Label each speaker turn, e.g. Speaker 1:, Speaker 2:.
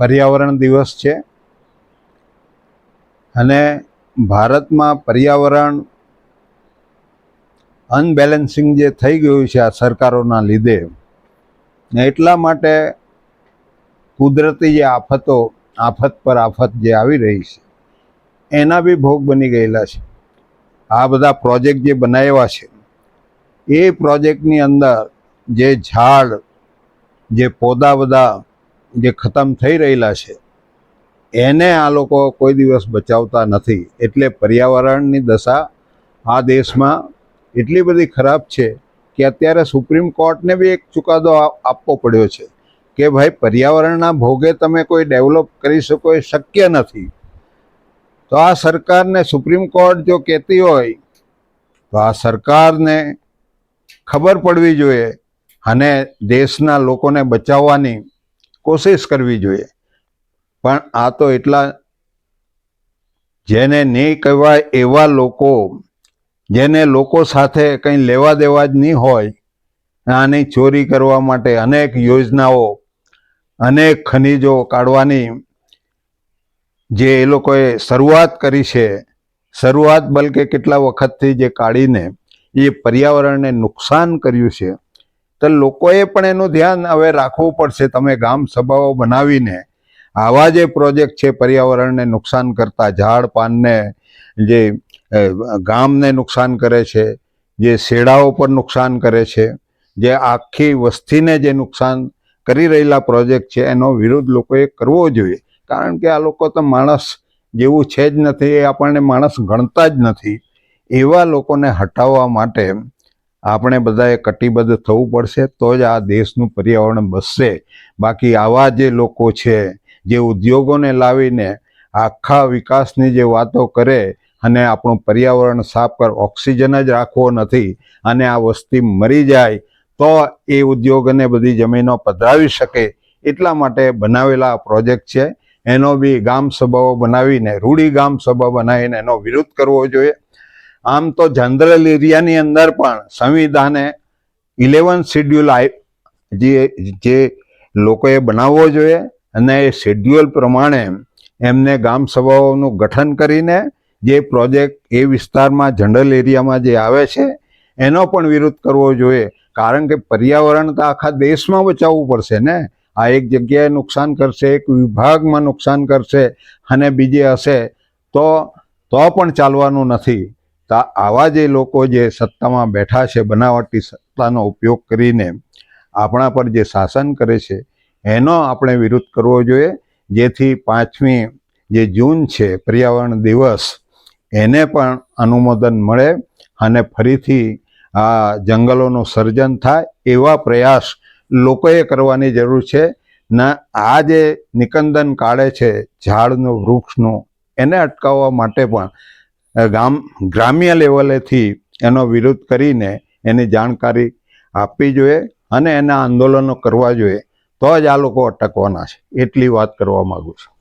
Speaker 1: પર્યાવરણ દિવસ છે. અને ભારતમાં પર્યાવરણ અનબેલેન્સિંગ જે થઈ ગયું છે આ સરકારોના લીધે, ને એટલા માટે કુદરતી જે આફતો, આફત પર આફત જે આવી રહી છે, એના બી ભોગ બની ગયેલા છે. આ બધા પ્રોજેક્ટ જે બનાવ્યા છે, એ પ્રોજેક્ટની અંદર જે ઝાડ, જે પોદા બધા જે ખતમ થઈ રહેલા છે, એને આ લોકો કોઈ દિવસ બચાવતા નથી. એટલે પર્યાવરણની દશા આ દેશમાં એટલી બધી ખરાબ છે કે અત્યારે સુપ્રીમ કોર્ટને બી એક ચુકાદો આપવો પડ્યો છે કે ભાઈ પર્યાવરણના ભોગે તમે કોઈ ડેવલપ કરી શકો એ શક્ય નથી. તો આ સરકારને સુપ્રીમ કોર્ટ જો કહેતી હોય, તો આ સરકારને ખબર પડવી જોઈએ અને દેશના લોકોને બચાવવાની કોશિશ કરવી જોઈએ. પણ આ તો એટલા જેને નહીં કહેવાય એવા લોકો, જેને લોકો સાથે કંઈ લેવા દેવા જ નહીં હોય, આની ચોરી કરવા માટે અનેક યોજનાઓ, અનેક ખનિજો કાઢવાની જે એ લોકોએ શરૂઆત કરી છે, શરૂઆત બલકે કેટલા વખતથી જે કાઢીને એ પર્યાવરણને નુકસાન કર્યું છે તો લોકોએ પણ એનું ધ્યાન હવે રાખવું પડશે. તમે ગામ સભાઓ બનાવીને આવા જે પ્રોજેક્ટ છે પર્યાવરણને નુકસાન કરતા, ઝાડ પાનને જે ગામને નુકસાન કરે છે, જે શેડાઓ પર નુકસાન કરે છે, જે આખી વસ્તીને જે નુકસાન કરી રહેલા પ્રોજેક્ટ છે, એનો વિરોધ લોકોએ કરવો જોઈએ. કારણ કે આ લોકો તો માણસ જેવું છે જ નથી, એ આપણને માણસ ગણતા જ નથી. એવા લોકોને હટાવવા માટે આપણે બધાએ કટિબદ્ધ થવું પડશે તો જ આ દેશનું પર્યાવરણ બચશે બાકી આવા જે લોકો છે, જે ઉદ્યોગોને લાવીને આખા વિકાસની જે વાતો કરે અને આપણું પર્યાવરણ સાફ કર, ઓક્સિજન જ રાખવો નથી અને આ વસ્તી મરી જાય, તો એ ઉદ્યોગને બધી જમીનો પધરાવી શકે. એટલા માટે બનાવેલા પ્રોજેક્ટ છે. એનો બી ગામ સભાઓ બનાવીને રૂડી ગામ સભા બનાવીને એનો વિરોધ કરવો જોઈએ. આમ તો જનરલ એરિયાની અંદર પણ સંવિધાને ઇલેવન શેડ્યુલ જે જે લોકોએ બનાવવો જોઈએ અને એ શેડ્યુલ પ્રમાણે એમને ગામ સભાઓનું ગઠન કરીને જે પ્રોજેક્ટ એ વિસ્તારમાં જનરલ એરિયામાં જે આવે છે, એનો પણ વિરોધ કરવો જોઈએ. કારણ કે પર્યાવરણ તો આખા દેશમાં બચાવવું પડશે ને? આ એક જગ્યાએ નુકસાન કરશે, એક વિભાગમાં નુકસાન કરશે અને બીજે હશે, તો તો પણ ચાલવાનું નથી. તો આવા જે લોકો જે સત્તામાં બેઠા છે, બનાવટી સત્તાનો ઉપયોગ કરીને આપણા પર જે શાસન કરે છે, એનો આપણે વિરોધ કરવો જોઈએ. જેથી પાંચમી જે જૂન છે, પર્યાવરણ દિવસ, એને પણ અનુમોદન મળે અને ફરીથી આ જંગલોનું સર્જન થાય એવા પ્રયાસ લોકોએ કરવાની જરૂર છે. ના આ જે નિકંદન કાઢે છે, ઝાડનું, વૃક્ષનું, એને અટકાવવા માટે પણ ગામ ગ્રામ્ય લેવલેથી એનો વિરોધ કરીને એની જાણકારી આપવી જોઈએ અને એના આંદોલનો કરવા જોઈએ, તો જ આ લોકો અટકવાના છે. એટલી વાત કરવા માગું છું.